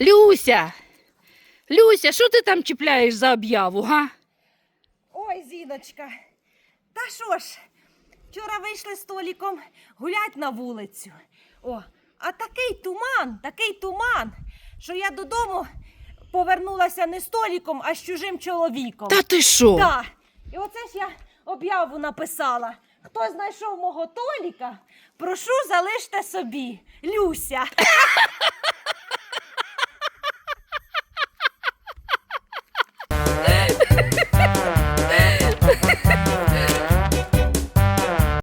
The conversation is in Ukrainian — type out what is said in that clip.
Люся! Люся, що ти там чіпляєш за об'яву, га? Ой, Зіночка. Та що ж, вчора вийшли з Толіком гулять на вулицю. О, а такий туман, такий туман, що я додому повернулася не з Толіком, а з чужим чоловіком. Та ти що? Так. І оце ж я об'яву написала. Хто знайшов мого Толіка, прошу залиште собі. Люся.